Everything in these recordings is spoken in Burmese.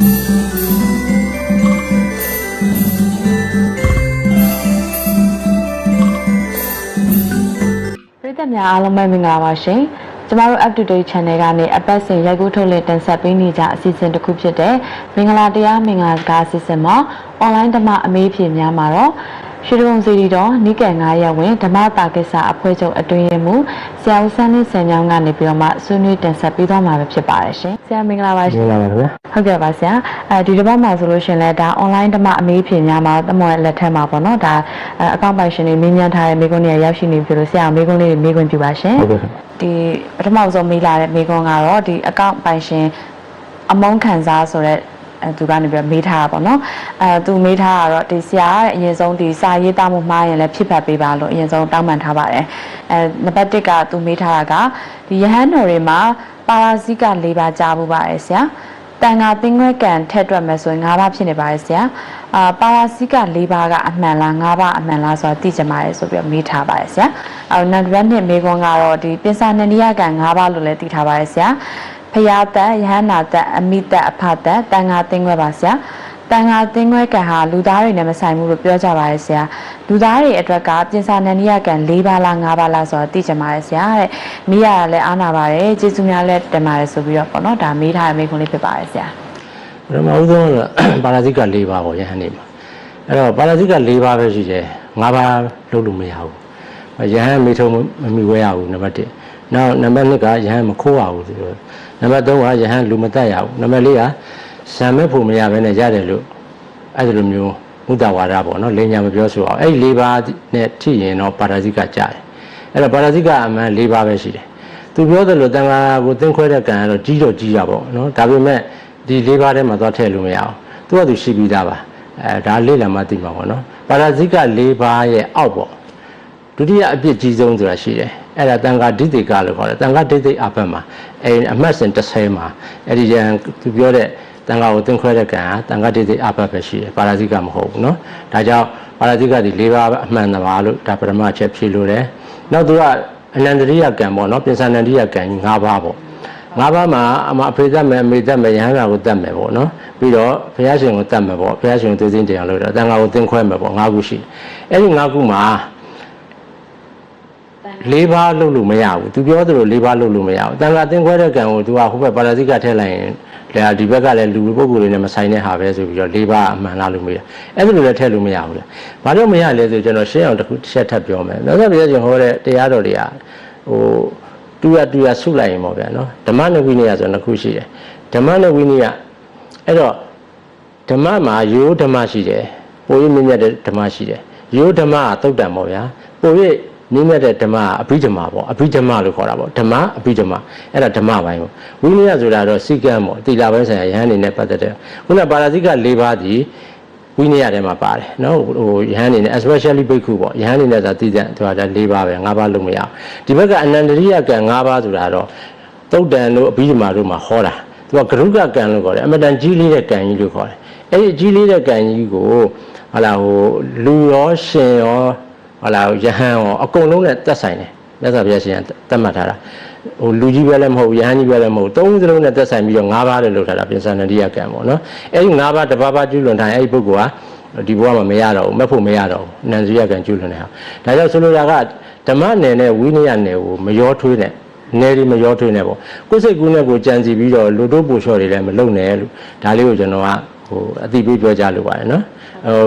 ပရိသတ်များအားလုံးပဲမင်္ဂလာပါရှင်ကျမတို့ up to date channel ကနေအပတ်စဉ်ရိုက်ကူးထုတ်လင်းတင်ဆက်ပေးနေကြအစီအစဉ်တစ်ခုဖြစ်တဲ့မင်္ဂလာတရားမင်္ဂလာစကားအစီအစဉ်မှာ online ဓမ္မအမေးဖြေများမှာတော့ ရွှေဒုံစီရီတော်နိကယ်9ရက်ဝင်ဓမ္မတာကိစ္စအဖွဲ့ချုပ်အတွင်းရေးမှူးဆရာဦးစန်းလင်းစံညောင်းကနေပြီးတော့မှဆွေးနွေးတင်ဆက်ပေးသွားမှာပဲဖြစ်ပါတယ်ရှင်ဆရာမင်္ဂလာပါရှင်မင်္ဂလာပါခင်ဗျာဟုတ်ကဲ့ပါဆရာအဲဒီတစ်ပတ်မှာဆိုလို့ရှရင်လဲဒါ online ဓမ္မအမေးဖြေများမှာတမောရဲ့လက်ထက်မှာပေါ့နော်ဒါအကောင့်ပိုင်ရှင်တွေမြင်းမြန်းထားတဲ့မိကုန်းတွေရောက်ရှိနေပြီလို့ဆရာမိကုန်းလေးတွေမိကုန်းပြပါရှင်ဟုတ်ကဲ့ခင်ဗျာဒီပထမဆုံးမေးလာတဲ့မိကုန်းကတော့ဒီအကောင့်ပိုင်ရှင်အမုန်းခံစားဆိုတဲ့ အဲသူကနေပြီးတော့မေးထားတာပေါ့နော်အဲသူမေးထားတာတော့ဒီဆရာကအရင်ဆုံးဒီစာရေးသားမှုမှားရင်လည်းဖြစ်ဖက်ပေးပါလို့အရင်ဆုံးတောင်းပန်ထားပါတယ်အဲနံပါတ်1ကသူမေးထားတာကဒီယဟန်တော်တွေမှာပါရာဇိက၄ပါးကြားဖို့ပါတယ်ဆရာတန်ဃာသင်္ခွဲကံထက်တွက်မယ်ဆိုရင်၅ပါးဖြစ်နေပါတယ်ဆရာအာပါရာစီက၄ပါးကအမှန်လား၅ပါးအမှန်လားဆိုတာသိကြပါတယ်ဆိုပြီးတော့မေးထားပါတယ်ဆရာအော်နံပါတ်1မေးခွန်းကတော့ဒီပင်စာနန္ဒီယကံ၅ပါးလို့လည်းသိထားပါတယ်ဆရာ ဖရာတက်ယဟန္နာတက်အမိတက်အဖတက်တန်ဃာသင်္ခွဲပါဆရာတန်ဃာသင်္ခွဲကံဟာလူသားတွေနဲ့မဆိုင်ဘူးလို့ပြောကြပါတယ်ဆရာလူသားတွေအတွက်ကပြင်စာနန္ဒီယကံ၄ပါးလား၅ပါးလားဆိုတာသိကြပါတယ်ဆရာတဲ့မိရတာလည်းအားနာပါတယ်ကျေးဇူးများလည်းတင်ပါတယ်ဆိုပြီးတော့ပေါ့နော်ဒါမေးထားတဲ့မေးခွန်းလေးဖြစ်ပါတယ်ဆရာပထမဦးဆုံးကတော့ပါရာဇိက၄ပါးပေါ့ယဟန်နေမှာအဲ့တော့ပါရာဇိက၄ပါးပဲရှိတယ်၅ပါးလုံးလို့မရဘူးယဟန်မေထုံမမိဝဲရဘူးနံပါတ်1 နောက်နံပါတ်2ကယဟန်မခိုးရဘူးဆိုတော့နံပါတ်3ကယဟန်လူမတက်ရဘူးနံပါတ်4ကဇံမဲ့ဖို့မရဘဲနဲ့ရတယ်လို့အဲ့ဒီလိုမျိုးမုဒ္ဒဝါဒပေါ့နော်လင်းညာမပြောဆိုအောင်အဲ့ဒီ၄ပါးနဲ့ထိရင်တော့ပါရာဇိကကြတယ်အဲ့တော့ပါရာဇိကအမှန်၄ပါးပဲရှိတယ်သူပြောတယ်လို့တန်ခါကိုသင်ခွဲတဲ့ကံကတော့ကြီးတော့ကြီးရပါဘောနော်ဒါပေမဲ့ဒီ၄ပါးထဲမှာသွားထည့်လို့မရအောင်သူကသူရှိပြီးသားပါအဲဒါလေ့လာမှသိမှာပေါ့နော်ပါရာဇိက၄ပါးရဲ့အောက်ပေါ့ဒုတိယအပြစ်ကြီးဆုံးဆိုတာရှိတယ် အဲ့ဒါတန်ခါဒိဋ္ဌိကလို့ခေါ်တယ်တန်ခါဒိဋ္ဌိအဘက်မှာအဲအမှတ်စဉ်30မှာအဲ့ဒီရန်သူပြောတဲ့တန်ခါကိုသင်ခွဲတဲ့ကံဟာတန်ခါဒိဋ္ဌိအဘက်ပဲရှိတယ်ပါရာဇိကမဟုတ်ဘူးနော်ဒါကြောင့်ပါရာဇိကဒီ၄ပါးအမှန်တပါလို့ဒါပရမအချက်ဖြေလို့တယ်နောက်သူကအနန္တရိယကံပေါ့နော်ပြင်စနန္တရိယကံကြီး၅ပါးပေါ့၅ပါးမှာအမအဖေတတ်မယ်အမေတတ်မယ်ယဟန်နာကိုတတ်မယ်ပေါ့နော်ပြီးတော့ဘုရားရှင်ကိုတတ်မယ်ပေါ့ဘုရားရှင်ကိုသိသိတရားလို့တော့တန်ခါကိုသင်ခွဲမယ်ပေါ့၅ခုရှိတယ်အဲ့ဒီ၅ခုမှာ လေးပါးလုပ်လို့မရဘူးသူပြောသလိုလေးပါးလုပ်လို့မရဘူးတန်ခါသင်ခွဲတဲ့ကံကိုသူကဟိုဘက်ပါရာဇိကထည့်လိုက်ရင်လေဒီဘက်ကလည်းလူပုဂ္ဂိုလ်တွေနဲ့မဆိုင်တဲ့ဟာပဲဆိုပြီးတော့လေးပါးအမှန်လားလို့မေးတာအဲ့ဒါလိုလည်းထည့်လို့မရဘူးလေဘာလို့မရလဲဆိုကျွန်တော်ရှင်းအောင်တစ်ခုတစ်ချက်ထပ်ပြောမယ်မြတ်စွာဘုရားရှင်ဟောတဲ့တရားတော်တွေကဟိုတူရတူရဆုလိုက်ရင်ပေါ့ဗျာနော်ဓမ္မနဝိနည်းဆိုနှစ်ခုရှိတယ်ဓမ္မနဝိနည်းအဲ့တော့ဓမ္မမှာရိုးဓမ္မရှိတယ်ပိုရင်းမြင့်မြတ်တဲ့ဓမ္မရှိတယ်ရိုးဓမ္မကသုတ်တံပေါ့ဗျာပိုရင်း မြင့်မြတ်တဲ့ဓမ္မကအဘိဓမ္မာပေါ့အဘိဓမ္မာလို့ခေါ်တာပေါ့ဓမ္မအဘိဓမ္မာအဲ့ဒါဓမ္မပိုင်းပေါ့ဝိနည်းဆိုတာတော့စိကံပေါ့တိလာပိုင်းဆိုင်ရာယဟန်နေနဲ့ပတ်သက်တဲ့ခုနပါရာဇိက၄ပါးဒီဝိနည်းထဲမှာပါတယ်နော်ဟိုယဟန်နေနဲ့ especially ဘိက္ခုပေါ့ယဟန်နေနဲ့ဆိုတာတည်တဲ့သူကဒါ၄ပါးပဲ၅ပါးလုံးမရအောင်ဒီဘက်ကအနန္တရိယကံ၅ပါးဆိုတာတော့သုတ်တန်တို့အဘိဓမ္မာတို့မှာဟောတာသူကဂရုကကံလို့ခေါ်တယ်အမတန်ကြီးလေးတဲ့ကံကြီးလို့ခေါ်တယ်အဲ့ဒီကြီးလေးတဲ့ကံကြီးကိုဟာလာဟိုလူရောရှင်ရော ဟာလာယဟန်ရောအကုန်လုံးနဲ့သက်ဆိုင်တယ်မြတ်စွာဘုရားရှင်ကသတ်မှတ်ထားတာဟိုလူကြီးပဲလည်းမဟုတ်ယဟန်ကြီးပဲလည်းမဟုတ်သုံးစလုံးနဲ့သက်ဆိုင်ပြီးတော့၅ပါးလည်းလုပ်ထားတာပြင်စံနတိယကံပေါ့နော်အဲ့ဒီ၅ပါးတစ်ပါးပါးကျွလွန်တိုင်းအဲ့ဒီပုဂ္ဂိုလ်ကဒီဘဝမှာမရတော့ဘူးမက်ဖို့မရတော့ဘူးနန္ဇိယကံကျွလွန်နေအောင်ဒါကြောင့်ဆိုလိုတာကဓမ္မနယ်နဲ့ဝိနည်းနယ်ကိုမရောထွေးနဲ့နယ်ဒီမရောထွေးနဲ့ပေါ့ကိုယ်စိတ်ကူးနဲ့ကိုကြံစီပြီးတော့လူတို့ပူလျှော့တွေလည်းမလုပ်နဲ့လို့ဒါလေးကိုကျွန်တော်ကဟိုအတိပေးပြောကြလိုပါတယ်နော်ဟို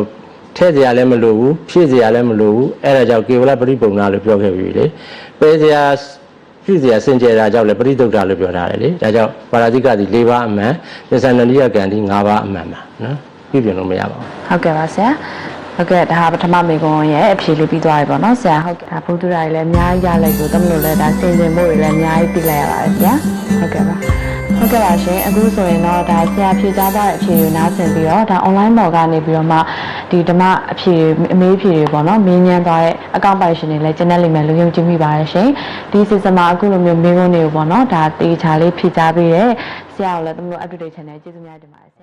ထဲစရာလည်းမလိုဘူးဖြည့်စရာလည်းမလိုဘူးအဲ့ဒါကြောင့်ကေဝလပရိပုံနာလို့ပြောခဲ့ပြီလေပဲစရာဖြည့်စရာစင်ကြယ်တာကြောင့်လည်းပရိသုဒ္ဓလို့ပြောထားတယ်လေဒါကြောင့်ပါရာဇိကဒီ၄ပါးအမှန်ပစ္စန္ဒနိယကံဒီ၅ပါးအမှန်ပါနော်ပြပြင်လို့မရပါဘူးဟုတ်ကဲ့ပါဆရာဟုတ်ကဲ့ဒါပထမမေကွန်ရဲ့အဖြေလေးပြီးသွားပြီပေါ့နော်ဆရာဟုတ်ကဲ့ဒါဘုဒ္ဓရာကြီးလည်းအများကြီးရလိုက်ဆိုတမလို့လည်းဒါစင်စင်ဖို့တွေလည်းအများကြီးပြလိုက်ရပါတယ်ဆရာဟုတ်ကဲ့ပါ ဟုတ်ကဲ့ပါရှင်အခုဆိုရင်တော့ဒါဆရာဖြေကြားသွားတဲ့အဖြေကိုနားဆင်ပြီးတော့ဒါ online ပေါ်ကနေပြီးတော့မှဒီဓမ္မအဖြေအမေးဖြေတွေပေါ့နော်မင်းညမ်းသွားတဲ့အကောင့်ပိုင်ရှင်တွေလည်းကျန်တဲ့လိမ့်မယ်လို့ယုံကြည်မိပါတယ်ရှင်ဒီစီစဉ်မှာအခုလိုမျိုးမေးခွန်းတွေကိုပေါ့နော်ဒါတေချာလေးဖြေကြားပေးတဲ့ဆရာကိုလည်းတမလို့ up to date channel ကျေးဇူးများတင်ပါတယ်ဆရာ